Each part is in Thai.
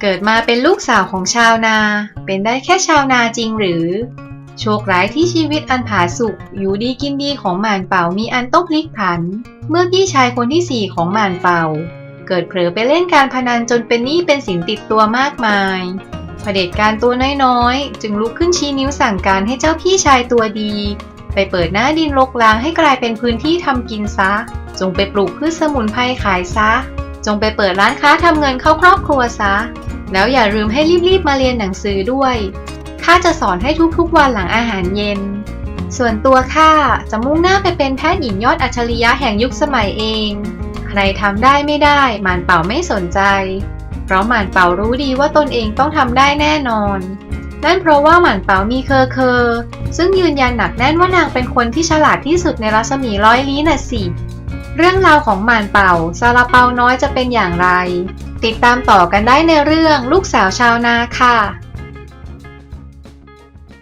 เกิดมาเป็นลูกสาวของชาวนา เป็นได้แค่ชาวนาจริงหรือ โชคร้ายที่ชีวิตอันผาสุกอยู่ดีกินดีของหม่านเป่ามีอันต้องพลิกผัน เมื่อพี่ชายคนที่สี่ของหม่านเป่า เกิดเผลอไปเล่นการพนันจนเป็นหนี้เป็นสินติดตัวมากมายเผด็จการตัวน้อยๆ จึงลุกขึ้นชี้นิ้วสั่งการให้เจ้าพี่ชายตัวดี ไปเปิดหน้าดินรกร้างให้กลายเป็นพื้นที่ทำกินซะ จงไปปลูกพืชสมุนไพรขายซะ จงไปเปิดร้านค้าทำเงินเข้าครอบครัวซะ แล้วอย่าลืมให้รีบๆมาเรียนหนังสือด้วยข้าจะสอนให้ทุกๆวันหลังอาหารเย็น ส่วนตัวข้าจะมุ่งหน้าไปเป็นแพทย์หญิงยอดอัจฉริยะแห่งยุคสมัยเอง ใครทำได้ไม่ได้หมานเป่าไม่สนใจ เพราะหมานเป่ารู้ดีว่าตนเองต้องทำได้แน่นอน นั่นเพราะว่าหมานเป่ามีเคอเคอ ซึ่งยืนยันหนักแน่นว่านางเป็นคนที่ฉลาดที่สุดในรัศมีร้อยลี้น่ะสิ เรื่องราวของหมานเป่าซาลาเปาน้อยจะเป็นอย่างไร ติดตามต่อกันได้ในเรื่องลูกสาวชาวนาค่ะ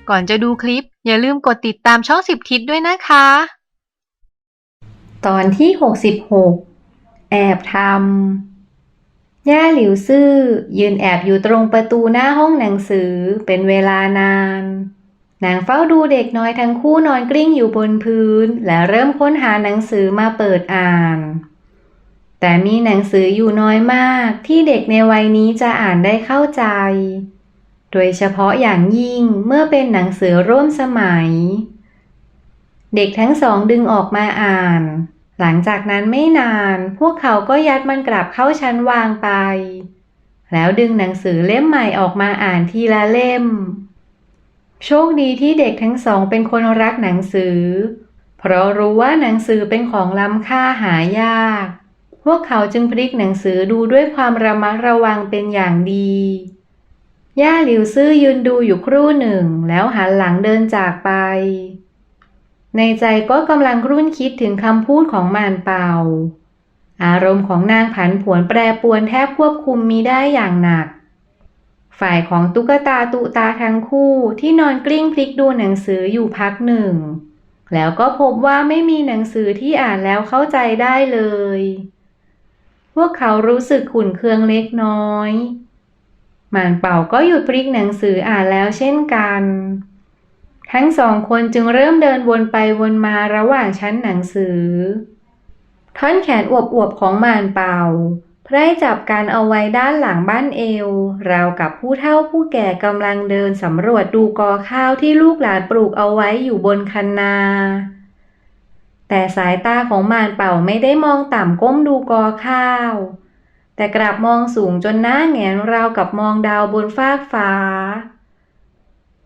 ก่อนจะดูคลิป อย่าลืมกดติดตามช่องสิบทิศด้วยนะคะ ตอนที่ 66 แอบทำย่าหลิวซื่อ ยืนแอบอยู่ตรงประตูหน้าห้องหนังสือเป็นเวลานาน นางเฝ้าดูเด็กน้อยทั้งคู่นอนกลิ้งอยู่บนพื้น และเริ่มค้นหาหนังสือมาเปิดอ่าน แต่มีหนังสืออยู่น้อยมากที่เด็กในวัยนี้จะอ่านได้เข้าใจ โดยเฉพาะอย่างยิ่งเมื่อเป็นหนังสือร่วมสมัย เด็กทั้งสองดึงออกมาอ่าน หลังจากนั้นไม่นานพวกเขาก็ยัดมันกลับเข้าชั้นวางไป แล้วดึงหนังสือเล่มใหม่ออกมาอ่านทีละเล่ม โชคดีที่เด็กทั้งสองเป็นคนรักหนังสือ เพราะรู้ว่าหนังสือเป็นของล้ำค่าหายาก พวกเขาจึงพลิกหนังสือดูด้วยความระมัดระวังเป็นอย่างดี ย่าหลิวซื่อยืนดูอยู่ครู่หนึ่ง แล้วหันหลังเดินจากไป ในใจก็กำลังรุ่นคิดถึงคำพูดของมานเป่า อารมณ์ของนางผันผวนแปรปรวนแทบควบคุมมีได้อย่างหนัก ฝ่ายของตุ๊กตาตุตาทั้งคู่ที่นอนกลิ้งพลิกดูหนังสืออยู่พักหนึ่ง แล้วก็พบว่าไม่มีหนังสือที่อ่านแล้วเข้าใจได้เลย พวกเขารู้สึกขุ่นเคืองเล็กน้อยหมานเป่าก็หยุดพลิกหนังสืออ่านแล้วเช่นกัน ทั้งสองคนจึงเริ่มเดินวนไปวนมาระหว่างชั้นหนังสือ ท่อนแขนอวบๆของหมานเป่า ไพร่จับกันเอาไว้ด้านหลังบ้านเอว ราวกับผู้เฒ่าผู้แก่กำลังเดินสำรวจดูกอข้าวที่ลูกหลานปลูกเอาไว้อยู่บนคันนา แต่สายตาของมานเป่าไม่ได้มองต่ำก้มดูกอข้าว แต่กลับมองสูงจนหน้าแงนราวกับมองดาวบนฟากฟ้า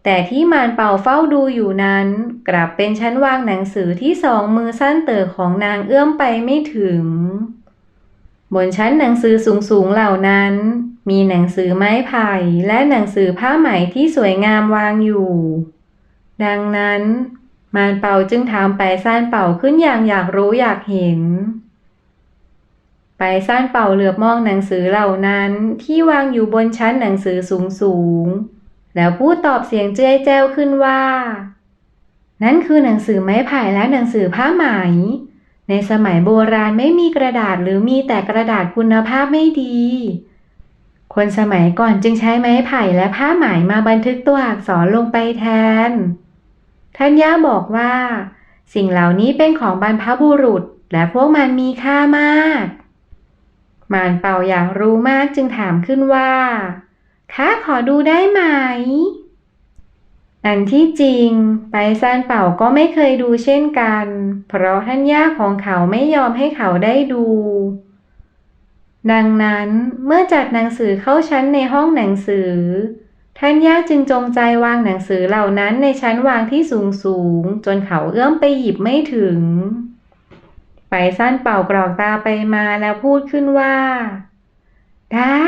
แต่ที่มานเป่าเฝ้าดูอยู่นั้น กลับเป็นชั้นวางหนังสือที่สองมือสั้นเต๋อของนางเอื้อมไปไม่ถึง บนชั้นหนังสือสูงๆเหล่านั้น มีหนังสือไม้ไผ่และหนังสือผ้าไหมที่สวยงามวางอยู่ ดังนั้น มานเป่าจึงถามไปซ่านเป่าขึ้นอย่างอยากรู้อยากเห็น ไปซ่านเป่าเหลือบมองหนังสือเหล่านั้นที่วางอยู่บนชั้นหนังสือสูงๆแล้วพูดตอบเสียงเจ้ยแจ้วขึ้นว่า นั่นคือหนังสือไม้ไผ่และหนังสือผ้าไหม ในสมัยโบราณไม่มีกระดาษหรือมีแต่กระดาษคุณภาพไม่ดี คนสมัยก่อนจึงใช้ไม้ไผ่และผ้าไหมมาบันทึกตัวอักษรลงไปแทน ท่านย่าบอกว่า สิ่งเหล่านี้เป็นของบรรพบุรุษ และพวกมันมีค่ามาก มานเป่าอยากรู้มากจึงถามขึ้นว่าข้าขอดูได้ไหม อันที่จริง ไปซานเป่าก็ไม่เคยดูเช่นกัน เพราะท่านย่าของเขาไม่ยอมให้เขาได้ดู ดังนั้นเมื่อจัดหนังสือเข้าชั้นในห้องหนังสือ ท่านย่าจึงจงใจวางหนังสือเหล่านั้นในชั้นวางที่สูงสูงจนเขาเอื้อมไปหยิบไม่ถึง ไปสั้นเป่ากรอกตาไปมาแล้วพูดขึ้นว่า ได้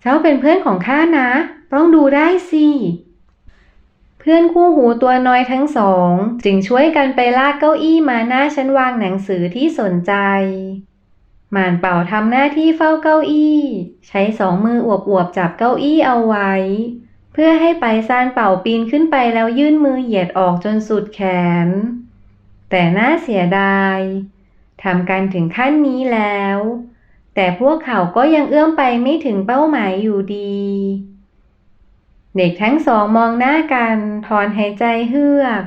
เจ้าเป็นเพื่อนของข้านะ ต้องดูได้สิ เพื่อนคู่หูตัวน้อยทั้งสอง จึงช่วยกันไปลากเก้าอี้มาหน้าชั้นวางหนังสือที่สนใจ หมานเป่าทำหน้าที่เฝ้าเก้าอี้ ใช้สองมืออวบๆจับเก้าอี้เอาไว้ เพื่อให้ไปซานเป่าปีนขึ้นไปแล้วยื่นมือเหยียดออกจนสุดแขน แต่น่าเสียดายทำกันถึงขั้นนี้แล้วแแต่พวกเขาก็ยังเอื้อมไปไม่ถึงเป้าหมายอยู่ดี เด็กทั้งสองมองหน้ากันถอนหายใจเฮือก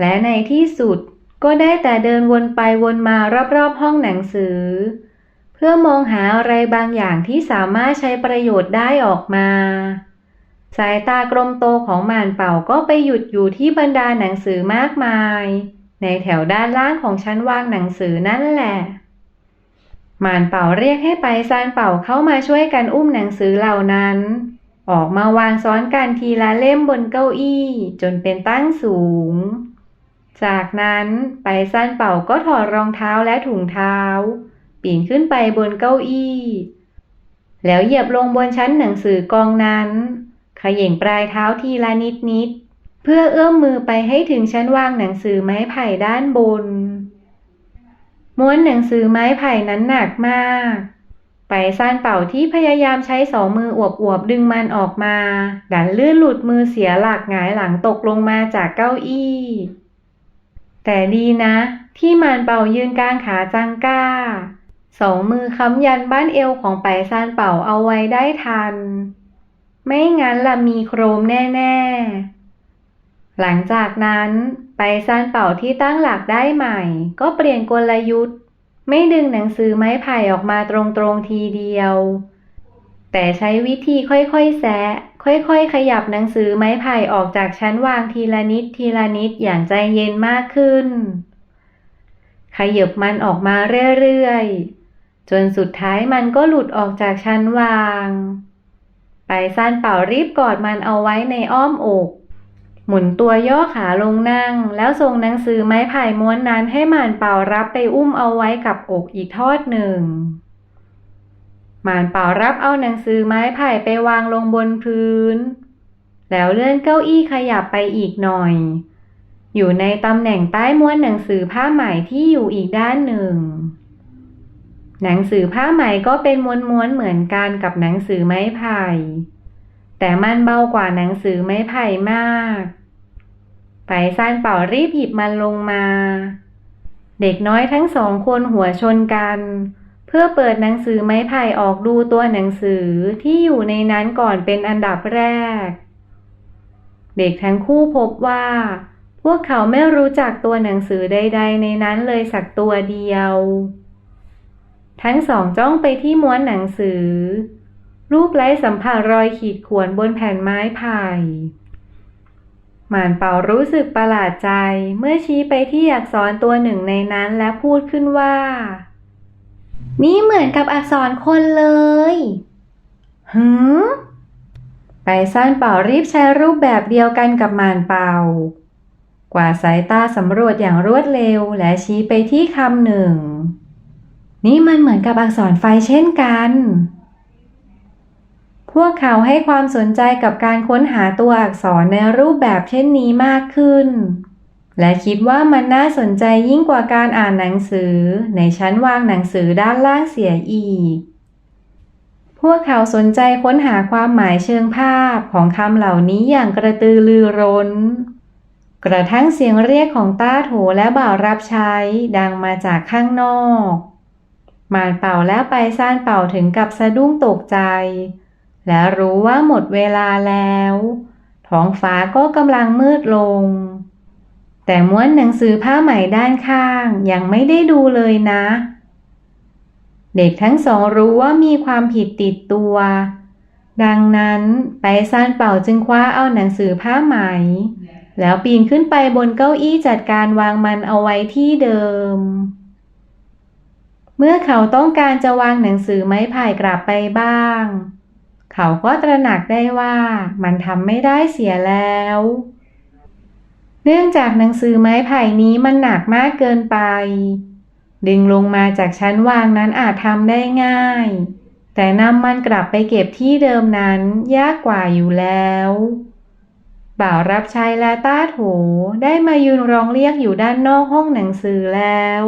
และในที่สุดก็ได้แต่เดินวนไปวนมารอบๆห้องหนังสือ เพื่อมองหาอะไรบางอย่างที่สามารถใช้ประโยชน์ได้ออกมา สายตากลมโตของหมานเป่าก็ไปหยุดอยู่ที่บรรดาหนังสือมากมาย ในแถวด้านล่างของชั้นวางหนังสือนั่นแหละหมานเป่าเรียกให้ไปซานเป่าเข้ามาช่วยกันอุ้มหนังสือเหล่านั้น ออกมาวางซ้อนกันทีละเล่มบนเก้าอี้ จนเป็นตั้งสูง จากนั้นไปซานเป่าก็ถอดรองเท้าและถุงเท้า ปีนขึ้นไปบนเก้าอี้ แล้วเหยียบลงบนชั้นหนังสือกองนั้น ขย่งปลายเท้าทีละนิดนิด เพื่อเอื้อมมือไปให้ถึงชั้นวางหนังสือไม้ไผ่ด้านบน ม้วนหนังสือไม้ไผ่นั้นหนักมาก ซ่านเป่าที่พยายามใช้สองมืออวบๆดึงมันออกมา ดันลื่นหลุดมือเสียหลักหงายหลังตกลงมาจากเก้าอี้ แต่ดีนะ ที่มันเป่ายืนกลางขาจังก้า สองมือค้ำยันบ้านเอวของไปซานเป่าเอาไว้ได้ทัน ไม่งั้นละมีโครมแน่ๆ หลังจากนั้นไปซานเป่าที่ตั้งหลักได้ใหม่ ก็เปลี่ยนกลยุทธ์ ไม่ดึงหนังสือไม้ไผ่ออกมาตรงๆทีเดียว แต่ใช้วิธีค่อยๆแซะ ค่อยๆ ขยับหนังสือไม้ไผ่ออกจากชั้นวางทีละนิดทีละนิดอย่างใจเย็นมากขึ้น ขยับมันออกมาเรื่อยๆ จนสุดท้ายมันก็หลุดออกจากชั้นวาง ไปซานเป่ารีบกอดมันเอาไว้ในอ้อมอก หมุนตัวย่อขาลงนั่ง แล้วส่งหนังสือไม้ไผ่ม้วนนั้นให้หมานเป่ารับไปอุ้มเอาไว้กับอกอีกทอดหนึ่งหมานเป่ารับเอาหนังสือไม้ไผ่ไปวางลงบนพื้น แล้วเลื่อนเก้าอี้ขยับไปอีกหน่อย อยู่ในตำแหน่งใต้ม้วนหนังสือผ้าไหมที่อยู่อีกด้านหนึ่ง หนังสือผ้าไหมก็เป็นม้วนๆเหมือนกันกับหนังสือไม้ไผ่ แต่มันเบากว่าหนังสือไม้ไผ่มากไปซานเป่ารีบหยิบมันลงมา เด็กน้อยทั้งสองคนหัวชนกัน เพื่อเปิดหนังสือไม้ไผ่ออกดูตัวหนังสือที่อยู่ในนั้นก่อนเป็นอันดับแรก เด็กทั้งคู่พบว่า พวกเขาไม่รู้จักตัวหนังสือใด ๆ ในนั้นเลยสักตัวเดียว ทั้งสองจ้องไปที่ม้วนหนังสือ รูปไร้สัมผัสรอยขีดข่วนบนแผ่นไม้ไผ่หมานเป่ารู้สึกประหลาดใจเมื่อชี้ไปที่อักษรตัวหนึ่งในนั้นและพูดขึ้นว่า นี่เหมือนกับอักษรคนเลยหืมไปสั้นเป่ารีบใช้รูปแบบเดียวกันกับหมานเป่า กว่าสายตาสำรวจอย่างรวดเร็วและชี้ไปที่คำหนึ่ง นี่มันเหมือนกับอักษรไฟเช่นกัน พวกเขาให้ความสนใจกับการค้นหาตัวอักษรในรูปแบบเช่นนี้มากขึ้น และคิดว่ามันน่าสนใจยิ่งกว่าการอ่านหนังสือ ในชั้นวางหนังสือด้านล่างเสียอีก พวกเขาสนใจค้นหาความหมายเชิงภาพของคำเหล่านี้อย่างกระตือรือร้น กระทั่งเสียงเรียกของต้าโถและบ่าวรับใช้ดังมาจากข้างนอก มานเป่าแล้วไปซ่านเป่าถึงกับสะดุ้งตกใจ และรู้ว่าหมดเวลาแล้ว ท้องฟ้าก็กำลังมืดลง แต่ม้วนหนังสือผ้าไหมด้านข้างยังไม่ได้ดูเลยนะ เด็กทั้งสองรู้ว่ามีความผิดติดตัว ดังนั้นไปซานเป่าจึงคว้าเอาหนังสือผ้าไหม แล้วปีนขึ้นไปบนเก้าอี้จัดการวางมันเอาไว้ที่เดิมเมื่อเขาต้องการจะวางหนังสือไม้ไผ่กลับไปบ้าง เขาก็ตระหนักได้ว่ามันทำไม่ได้เสียแล้ว เนื่องจากหนังสือไม้ไผ่นี้มันหนักมากเกินไป ดึงลงมาจากชั้นวางนั้นอาจทำได้ง่าย แต่นำมันกลับไปเก็บที่เดิมนั้นยากกว่าอยู่แล้วบ่าวรับใช้และต้าโถได้มายืนร้องเรียกอยู่ด้านนอกห้องหนังสือแล้ว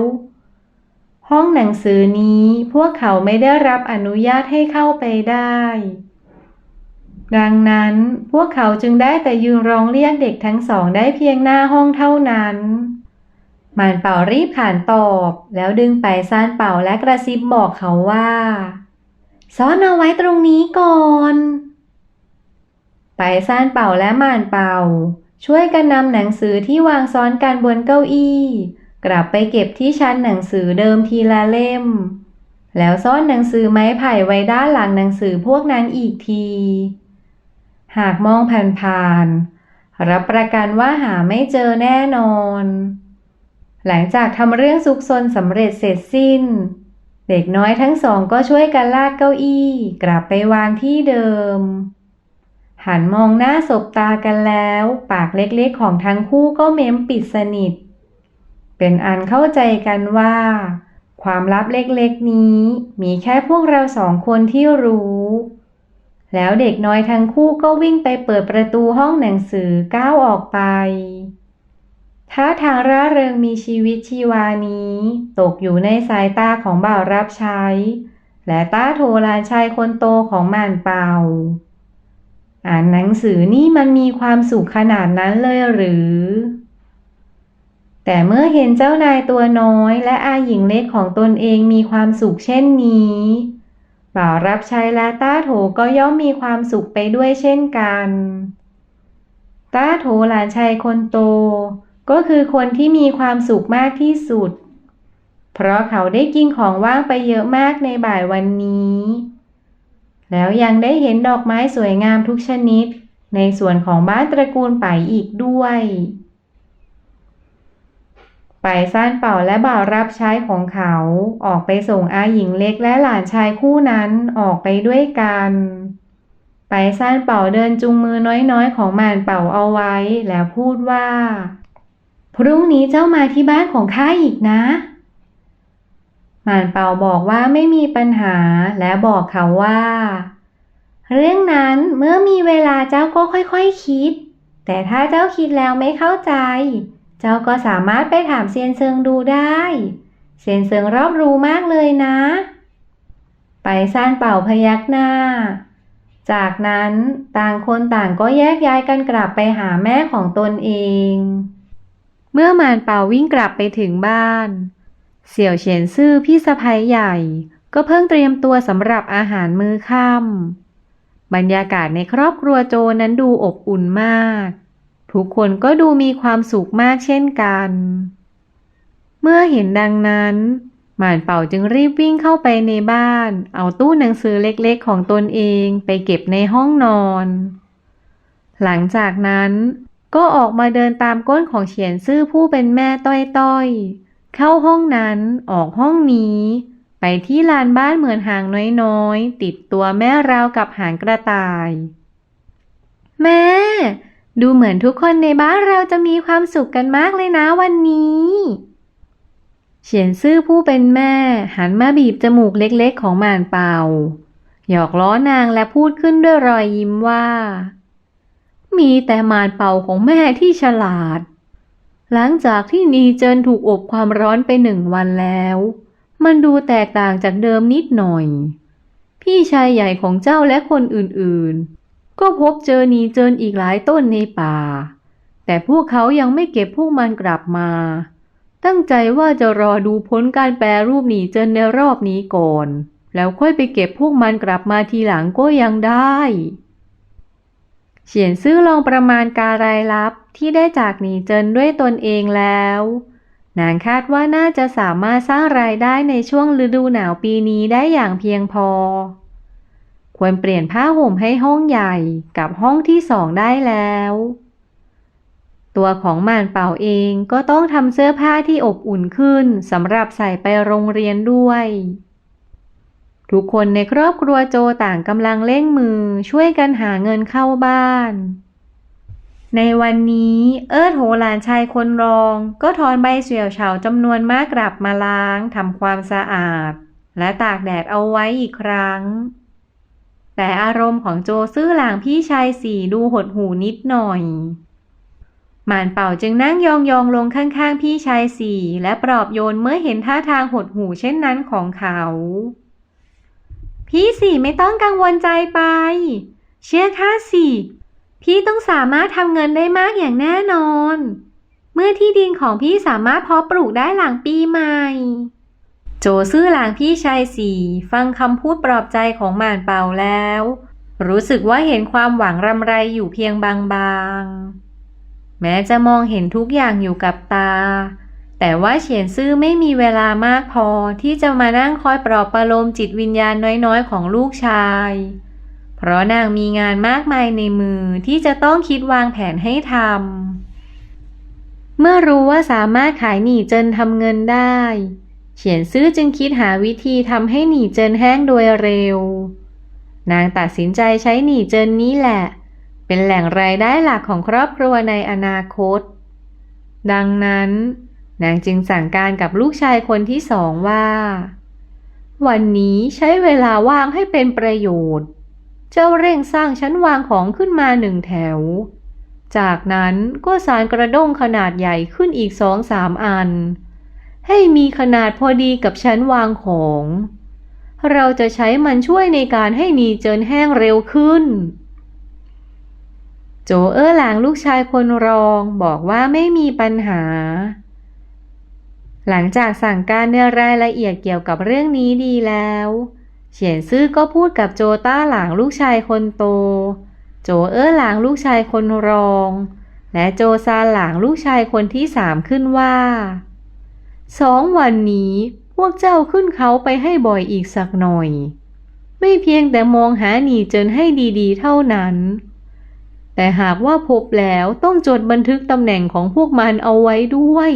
ห้องหนังสือนี้พวกเขาไม่ได้รับอนุญาตให้เข้าไปได้ ดังนั้นพวกเขาจึงได้แต่ยืนร้องเรียกเด็กทั้งสองได้เพียงหน้าห้องเท่านั้น มานเป่ารีบขานตอบ แล้วดึงไปซ่านเป่าและกระซิบบอกเขาว่าซ่อนเอาไว้ตรงนี้ก่อนไปซ่านเป่าและมานเป่า ช่วยกันนำหนังสือที่วางซ้อนกันบนเก้าอี้ กลับไปเก็บที่ชั้นหนังสือเดิมทีละเล่ม แล้วซ่อนหนังสือไม้ไผ่ไว้ด้านหลังหนังสือพวกนั้นอีกที หากมองผ่านๆรับประกันว่าหาไม่เจอแน่นอน หลังจากทำเรื่องซุกซนสำเร็จเสร็จสิ้น เด็กน้อยทั้งสองก็ช่วยกันลากเก้าอี้ กลับไปวางที่เดิม หันมองหน้าสบตากันแล้ว ปากเล็กๆของทั้งคู่ก็เม้มปิดสนิท เป็นอันเข้าใจกันว่า ความลับเล็กๆนี้ มีแค่พวกเราสองคนที่รู้ แล้วเด็กน้อยทั้งคู่ก็วิ่งไปเปิดประตูห้องหนังสือก้าวออกไปท่าทางร่าเริงมีชีวิตชีวานี้ ตกอยู่ในสายตาของบ่าวรับใช้ และต้าโทลานชายคนโตของม่านเป่าอ่านหนังสือนี่มันมีความสุขขนาดนั้นเลยหรือ แต่เมื่อเห็นเจ้านายตัวน้อยและอาหญิงเล็กของตนเองมีความสุขเช่นนี้ บ่าวรับใช้และต้าโถก็ย่อมมีความสุขไปด้วยเช่นกัน ต้าโถหลานชายคนโต ก็คือคนที่มีความสุขมากที่สุด เพราะเขาได้กินของว่างไปเยอะมากในบ่ายวันนี้ แล้วยังได้เห็นดอกไม้สวยงามทุกชนิด ในส่วนของบ้านตระกูลไปอีกด้วย ไปซ่านเป่าและบ่าวรับใช้ของเขา ออกไปส่งอาหญิงเล็กและหลานชายคู่นั้นออกไปด้วยกันไปซ่านเป่าเดินจุงมือน้อยๆ ของหมานเป่าเอาไว้ แล้วพูดว่า พรุ่งนี้เจ้ามาที่บ้านของข้าอีกนะหมานเป่าบอกว่าไม่มีปัญหาและบอกเขาว่า เรื่องนั้นเมื่อมีเวลาเจ้าก็ค่อยๆคคิด แต่ถ้าเจ้าคิดแล้วไม่เข้าใจ เจ้าก็สามารถไปถามเซียนเซิงดูได้ เซียนเซิงรอบรู้มากเลยนะ ไปซ่านเป่าพยักหน้า จากนั้นต่างคนต่างก็แยกย้ายกันกลับไปหาแม่ของตนเอง เมื่อมานเป่าวิ่งกลับไปถึงบ้าน เสี่ยวเฉียนซื่อพี่สะพ้ยใหญ่ ก็เพิ่งเตรียมตัวสำหรับอาหารมื้อค่ำบรรยากาศในครอบครัวโจนั้นดูอบอุ่นมาก ทุกคนก็ดูมีความสุขมากเช่นกัน เมื่อเห็นดังนั้น หมานเป่าจึงรีบวิ่งเข้าไปในบ้าน เอาตู้หนังสือเล็กๆของตนเองไปเก็บในห้องนอน หลังจากนั้นก็ออกมาเดินตามก้นของเฉียนซื่อผู้เป็นแม่ต้อยๆ เข้าห้องนั้นออกห้องนี้ ไปที่ลานบ้านเหมือนหางน้อยๆ ติดตัวแม่ราวกับหางกระต่าย แม่ ดูเหมือนทุกคนในบ้านเราจะมีความสุขกันมากเลยนะวันนี้ เฉียนซื่อผู้เป็นแม่ หันมาบีบจมูกเล็กๆของหม่านเป่า หยอกล้อนางและพูดขึ้นด้วยรอยยิ้มว่า มีแต่หมานเป่าของแม่ที่ฉลาด หลังจากที่นีเจินถูกอบความร้อนไปหนึ่งวันแล้ว มันดูแตกต่างจากเดิมนิดหน่อย พี่ชายใหญ่ของเจ้าและคนอื่นๆ ก็พบเจอนีเจินอีกหลายต้นในป่า แต่พวกเขายังไม่เก็บพวกมันกลับมา ตั้งใจว่าจะรอดูผลการแปรรูปหนีเจินในรอบนี้ก่อน แล้วค่อยไปเก็บพวกมันกลับมาทีหลังก็ยังได้เฉียนซื่อลองประมาณการรายรับที่ได้จากหนีเจินด้วยตนเองแล้ว นางคาดว่าน่าจะสามารถสร้างรายได้ในช่วงฤดูหนาวปีนี้ได้อย่างเพียงพอ ควรเปลี่ยนผ้าห่มให้ห้องใหญ่กับห้องที่สองได้แล้ว ตัวของหมานเป่าเองก็ต้องทำเสื้อผ้าที่อบอุ่นขึ้นสำหรับใส่ไปโรงเรียนด้วย ทุกคนในครอบครัวโจต่างกำลังเร่งมือช่วยกันหาเงินเข้าบ้านในวันนี้เอิร์ธโหหลานชายคนรอง ก็ถอนใบเสี่ยวเฉาจำนวนมากกลับมาล้างทำความสะอาด และตากแดดเอาไว้อีกครั้ง แต่อารมณ์ของโจซื่อหลางพี่ชายสี่ดูหดหูนิดหน่อย หมานเป่าจึงนั่งยองๆลงข้างๆพี่ชายสี่และปลอบโยนเมื่อเห็นท่าทางหดหูเช่นนั้นของเขา พี่สี่ไม่ต้องกังวลใจไป เชื่อข้าสิพี่ต้องสามารถทำเงินได้มากอย่างแน่นอน เมื่อที่ดินของพี่สามารถเพาะปลูกได้หลังปีใหม่ โจซื่อหลางพี่ชายสี่ฟังคำพูดปลอบใจของหม่านเป่าแล้ว รู้สึกว่าเห็นความหวังรำไรอยู่เพียงบางๆ แม้จะมองเห็นทุกอย่างอยู่กับตา แต่ว่าเฉียนซื่อไม่มีเวลามากพอที่จะมานั่งคอยปลอบประโลมจิตวิญญาณน้อยๆ ของลูกชาย เพราะนางมีงานมากมายในมือที่จะต้องคิดวางแผนให้ทำเมื่อรู้ว่าสามารถขายหนีเจินทำเงินได้ เฉียนซื่อจึงคิดหาวิธีทำให้หนีเจินแห้งโดยเร็ว นางตัดสินใจใช้หนีเจินนี้แหละ เป็นแหล่งรายได้หลักของครอบครัวในอนาคต ดังนั้น นางจึงสั่งการกับลูกชายคนที่สองว่า วันนี้ใช้เวลาว่างให้เป็นประโยชน์ เจ้าเร่งสร้างชั้นวางของขึ้นมาหนึ่งแถว จากนั้นก็สารกระด้งขนาดใหญ่ขึ้นอีกสองสามอัน ให้มีขนาดพอดีกับชั้นวางของ เราจะใช้มันช่วยในการให้นีเจินแห้งเร็วขึ้น โจเออหลางลูกชายคนรองบอกว่าไม่มีปัญหา หลังจากสั่งการในรายละเอียดเกี่ยวกับเรื่องนี้ดีแล้วเฉียนซื่อก็พูดกับโจต้าหลางลูกชายคนโต โจเออหลางลูกชายคนรอง และโจซาหลางลูกชายคนที่สามขึ้นว่า สองวันนี้พวกเจ้าขึ้นเขาไปให้บ่อยอีกสักหน่อย ไม่เพียงแต่มองหาหนีเจินให้ดีๆ เท่านั้น แต่หากว่าพบแล้วต้องจดบันทึกตำแหน่งของพวกมันเอาไว้ด้วย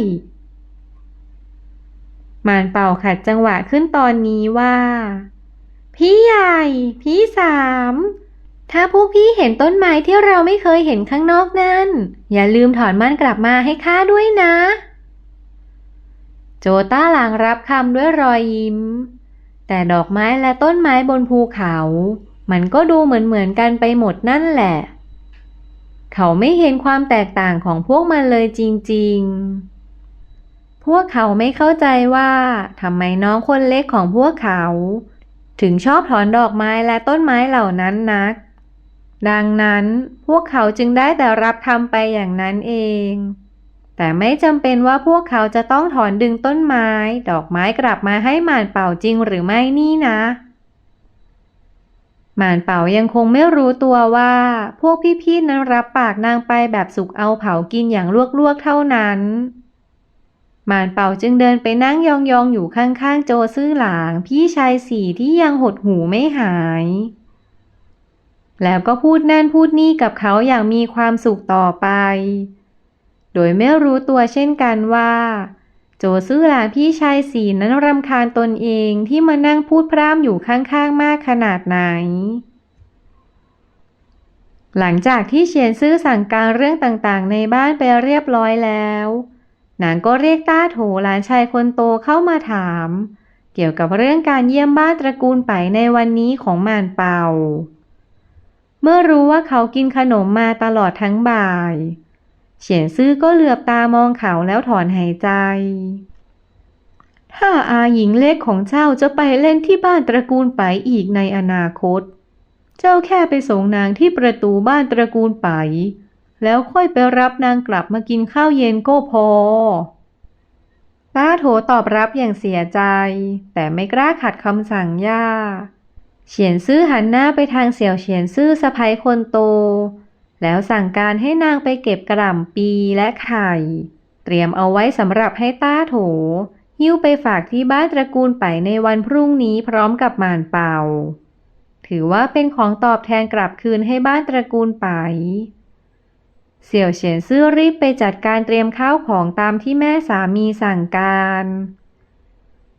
มานเป่าขัดจังหวะขึ้นตอนนี้ว่า พี่ใหญ่ พี่สามถ้าพวกพี่เห็นต้นไม้ที่เราไม่เคยเห็นข้างนอกนั่น อย่าลืมถอนมันกลับมาให้ข้าด้วยนะ โจต้าหลางรับคำด้วยรอยยิ้ม แต่ดอกไม้และต้นไม้บนภูเขา มันก็ดูเหมือนเหมือนๆกันไปหมดนั่นแหละ เขาไม่เห็นความแตกต่างของพวกมันเลยจริง ๆ พวกเขาไม่เข้าใจว่าทำไมน้องคนเล็กของพวกเขา ถึงชอบถอนดอกไม้และต้นไม้เหล่านั้นนัก ดังนั้นพวกเขาจึงได้แต่รับทำไปอย่างนั้นเอง แต่ไม่จำเป็นว่าพวกเขาจะต้องถอนดึงต้นไม้ ดอกไม้กลับมาให้หมานเป่าจริงหรือไม่นี่นะ หมานเป่ายังคงไม่รู้ตัวว่า พวกพี่ๆนั้นรับปากนางไปแบบสุกเอาเผากินอย่างลวกๆเท่านั้นหมานเป่าจึงเดินไปนั่งยองๆอยู่ข้างๆ โจซื่อหลาง พี่ชายสี่ที่ยังหดหูไม่หาย แล้วก็พูดนั่นพูดนี่กับเขาอย่างมีความสุขต่อไป โดยไม่รู้ตัวเช่นกันว่า โจซื่อหลานพี่ชายสีนั้นรำคาญตนเองที่มานั่งพูดพร่ำอยู่ข้างๆมากขนาดไหน หลังจากที่เฉียนซื่อสั่งการเรื่องต่างๆ ในบ้านไปเรียบร้อยแล้วนางก็เรียกต้าโถหลานชายคนโตเข้ามาถาม เกี่ยวกับเรื่องการเยี่ยมบ้านตระกูลไปในวันนี้ของหม่านเป่าเมื่อรู้ว่าเขากินขนมมาตลอดทั้งบ่าย เฉียนซื่อก็เหลือบตามองเขาแล้วถอนหายใจ ถ้าอาหญิงเล็กของเจ้าจะไปเล่นที่บ้านตระกูลไปอีกในอนาคต เจ้าแค่ไปส่งนางที่ประตูบ้านตระกูลไป แล้วค่อยไปรับนางกลับมากินข้าวเย็นก็พอต้าโถตอบรับอย่างเสียใจ แต่ไม่กล้าขัดคำสั่งย่า เฉียนซื่อหันหน้าไปทางเสี่ยวเฉียนซื่อสะพ้ยคนโต แล้วสั่งการให้นางไปเก็บกระหล่ำปีและไข่ เตรียมเอาไว้สำหรับให้ต้าโถ หิ้วไปฝากที่บ้านตระกูลไปในวันพรุ่งนี้พร้อมกับหมานเป่า ถือว่าเป็นของตอบแทนกลับคืนให้บ้านตระกูลไป เสี่ยวเฉียนซื่อรีบไปจัดการเตรียมข้าวของตามที่แม่สามีสั่งการ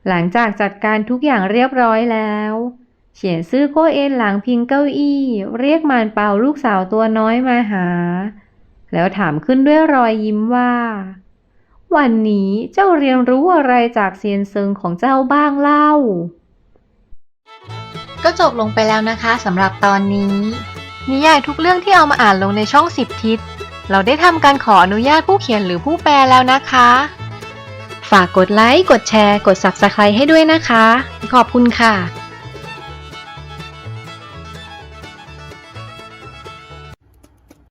หลังจากจัดการทุกอย่างเรียบร้อยแล้ว เฉียนซื่อก็เอนหลังพิงเก้าอี้ เรียกมานเป่าลูกสาวตัวน้อยมาหา แล้วถามขึ้นด้วยรอยยิ้มว่า วันนี้เจ้าเรียนรู้อะไรจากเซียนเซิงของเจ้าบ้างเล่า ก็จบลงไปแล้วนะคะสำหรับตอนนี้ นิยายทุกเรื่องที่เอามาอ่านลงในช่องสิบทิศ เราได้ทำการขออนุญาตผู้เขียนหรือผู้แปลแล้วนะคะ ฝากกดไลค์ กดแชร์ กด Subscribe ให้ด้วยนะคะ ขอบคุณค่ะ